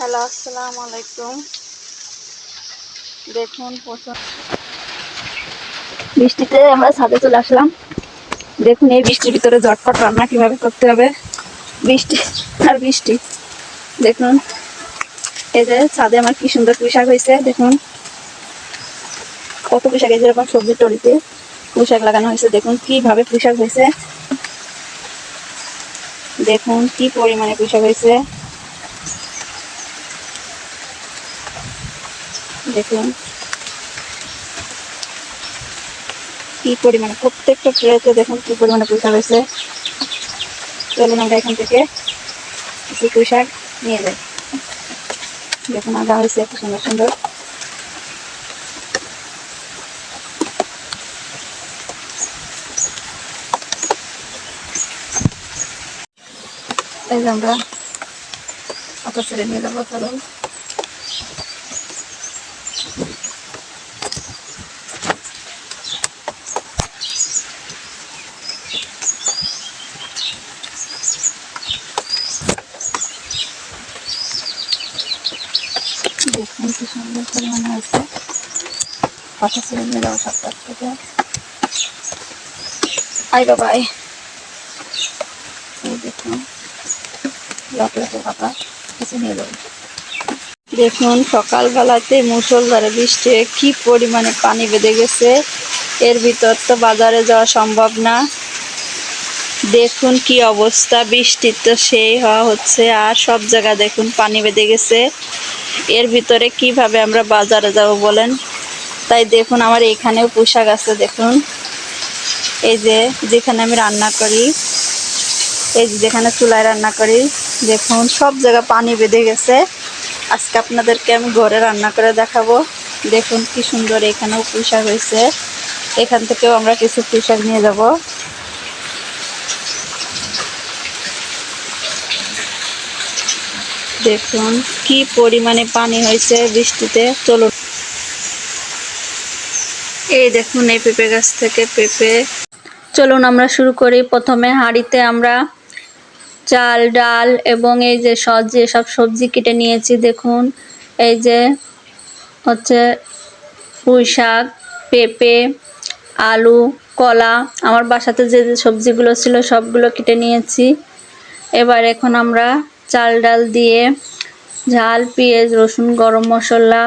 Hello, আসসালামু আলাইকুম। দেখুন বৃষ্টিতে আমরা ছাদে চলে আসলাম। দেখুন, এই বৃষ্টির ভিতরে ঝটপট রান্না কীভাবে করতে হবে। বৃষ্টি, আর বৃষ্টি। দেখুন, এই যে ছাদে আমার কি সুন্দর পোশাক হয়েছে, দেখুন। কত পোশাক, এই যেরকম সবজি টরিতে পোশাক লাগানো হয়েছে, দেখুন কীভাবে পোশাক হয়েছে। দেখুন, কি পরিমাণে পোশাক হয়েছে। দেখুন কি পরিমাণে, প্রত্যেকটা ট্রেতে দেখুন কি পরিমাণে পোশাক হয়েছে। চলুন আমরা এখান থেকে কিছু পোশাক নিয়ে যাই। দেখুন আগা হয়েছে এত সুন্দর সুন্দর। এই আমরা অটো ছেড়ে নিয়ে যাব, চলুন। দেখুন কি সুন্দর পরিমাণে সপ্তাহ থেকে আই বাবা আই এই দেখুন দেখুন সকালবেলাতে মুসলধারে বৃষ্টি, কি পরিমাণে পানি বেঁধে গেছে? এর ভিতর তো বাজারে যাওয়া সম্ভব না। দেখুন কি অবস্থা, বৃষ্টির তো সেই হওয়া হচ্ছে। আর সব জায়গা দেখুন পানি বেঁধে গেছে। এর ভিতরে কীভাবে আমরা বাজারে যাব বলেন? তাই দেখুন আমার এখানেও পোশাক আছে, দেখুন। এই যে, যেখানে আমি রান্না করি, এই যে যেখানে চুলায় রান্না করি, দেখুন সব জায়গা পানি বেঁধে গেছে। আজকে আপনাদেরকে আমি ঘরে রান্না করে দেখাবো। দেখুন কি সুন্দর এখানেও পোশাক হয়েছে। এখান থেকেও আমরা কিছু পোশাক নিয়ে যাব। দেখুন, কি পরিমাণে পানি হয়েছে বৃষ্টিতে, চলুন। এই দেখুন, এই পেঁপে গাছ থেকে পেঁপে। চলুন আমরা শুরু করি। প্রথমে হাঁড়িতে আমরা চাল, ডাল এবং এই যে সব যে সব সবজি কেটে নিয়েছি, দেখুন। এই যে হচ্ছে পুঁই শাক, পেঁপে, আলু, কলা, আমার বাসাতে যে যে সবজিগুলো ছিল সবগুলো কেটে নিয়েছি। এবার এখন আমরা চাল ডাল দিয়ে ঝাল, পেঁয়াজ, রসুন, গরম মশলা,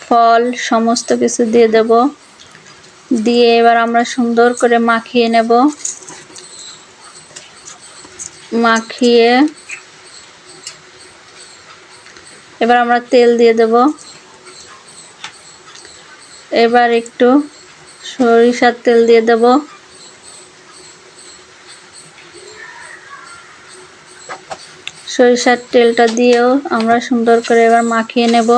ফল, সমস্ত কিছু দিয়ে দেব। দিয়ে এবার আমরা সুন্দর করে মাখিয়ে নেব। মাখিয়ে এবার আমরা তেল দিয়ে দেব। এবার একটু সরিষার তেল দিয়ে দেব। সরিষার তেলটা দিয়েও আমরা সুন্দর করে এবার মাখিয়ে নেব।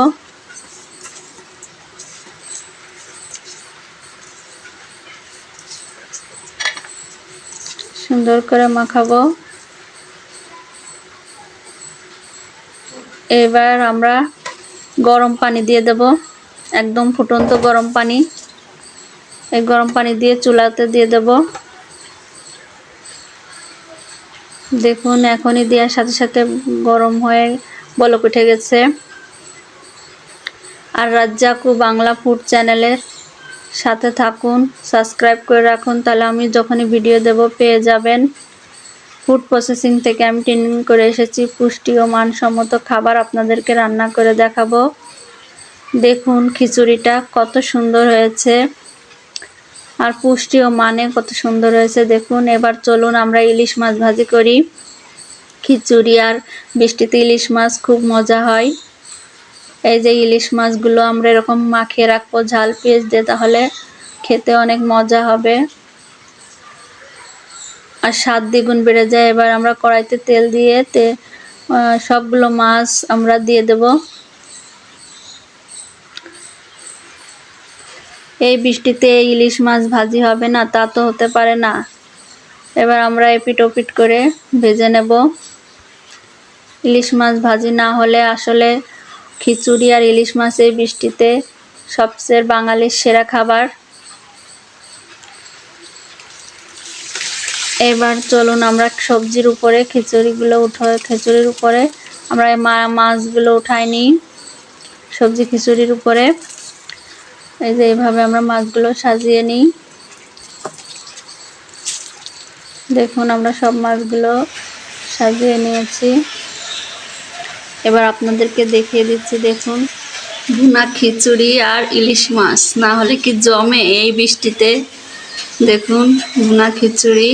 সুন্দর করে মাখাবো। এবার আমরা গরম পানি দিয়ে দেব, একদম ফুটন্ত গরম পানি। এই গরম পানি দিয়ে চুলাতে দিয়ে দেব। দেখুন, এখনই দেওয়ার সাথে সাথে গরম হয়ে বলক উঠে গেছে। আর রাজ্জাকু বাংলা ফুড চ্যানেলের সাথে থাকুন, সাবস্ক্রাইব করে রাখুন, তাহলে আমি যখনই ভিডিও দেব পেয়ে যাবেন। ফুড প্রসেসিং থেকে আমি ট্রেনিং করে এসেছি, পুষ্টি ও মানসম্মত খাবার আপনাদেরকে রান্না করে দেখাবো। দেখুন, খিচুড়িটা কত সুন্দর হয়েছে। আর পুষ্টি ও মানে কত সুন্দর হয়েছে। দেখুন, এবার চলুন আমরা ইলিশ মাছ ভাজি করি। খিচুড়ি আর বৃষ্টিতে ইলিশ মাছ খুব মজা হয়। এই যে ইলিশ মাছগুলো আমরা এরকম মাখিয়ে রাখব, ঝাল পেঁয়াজ দিয়ে, তাহলে খেতে অনেক মজা হবে। আর স্বাদ দ্বিগুণ বেড়ে যায়। এবার আমরা কড়াইতে তেল দিয়ে তে সবগুলো মাছ আমরা দিয়ে দেব। এই বৃষ্টিতে ইলিশ মাছ ভাজি হবে না, তা তো হতে পারে না। এবার আমরা এপিট ওপিট করে ভেজে নেব। ইলিশ মাছ ভাজি না হলে আসলে খিচুড়ি আর ইলিশ মাছ এই বৃষ্টিতে সবচেয়ে বাঙালির সেরা খাবার। এবার চলুন আমরা সবজির উপরে, খিচুড়িগুলো উঠো, খিচুড়ির উপরে। আমরা মাছগুলো উঠাই নিই সবজি খিচুড়ির উপরে। এই যে এইভাবে আমরা মাছগুলো সাজিয়ে নিই। দেখুন, আমরা সব মাছগুলো সাজিয়ে নিয়েছি। এবার আপনাদেরকে দেখিয়ে দিচ্ছি, দেখুন। ভুনা খিচুড়ি আর ইলিশ মাছ, না হলে কি জমে এই বৃষ্টিতে? দেখুন, ভুনা খিচুড়ি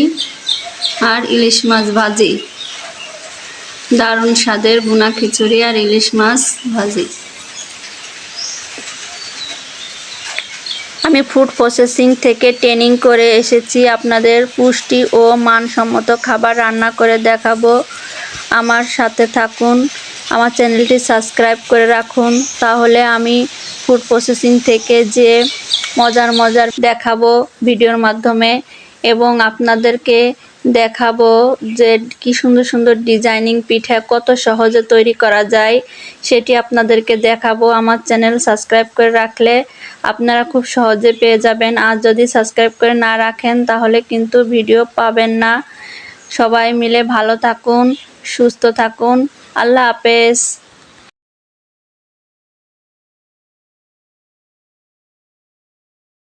আর ইলিশ মাছ ভাজি। দারুণ স্বাদের ভুনা খিচুড়ি আর ইলিশ মাছ ভাজি। আমি ফুড প্রসেসিং থেকে ট্রেনিং করে এসেছি। আপনাদের পুষ্টি ও মানসম্মত খাবার রান্না করে দেখাবো। আমার সাথে থাকুন, আমার চ্যানেলটি সাবস্ক্রাইব করে রাখুন। তাহলে আমি ফুড প্রসেসিং থেকে যে মজার মজার দেখাবো ভিডিওর মাধ্যমে এবং আপনাদেরকে দেখাবো যে কি সুন্দর সুন্দর ডিজাইনিং পিঠা কত সহজে তৈরি করা যায়, সেটি আপনাদেরকে দেখাবো। আমার চ্যানেল সাবস্ক্রাইব করে রাখলে আপনারা খুব সহজে পেয়ে যাবেন। আর যদি সাবস্ক্রাইব করে না রাখেন, তাহলে কিন্তু ভিডিও পাবেন না। সবাই মিলে ভালো থাকুন, সুস্থ থাকুন। আল্লাহ হাফেজ।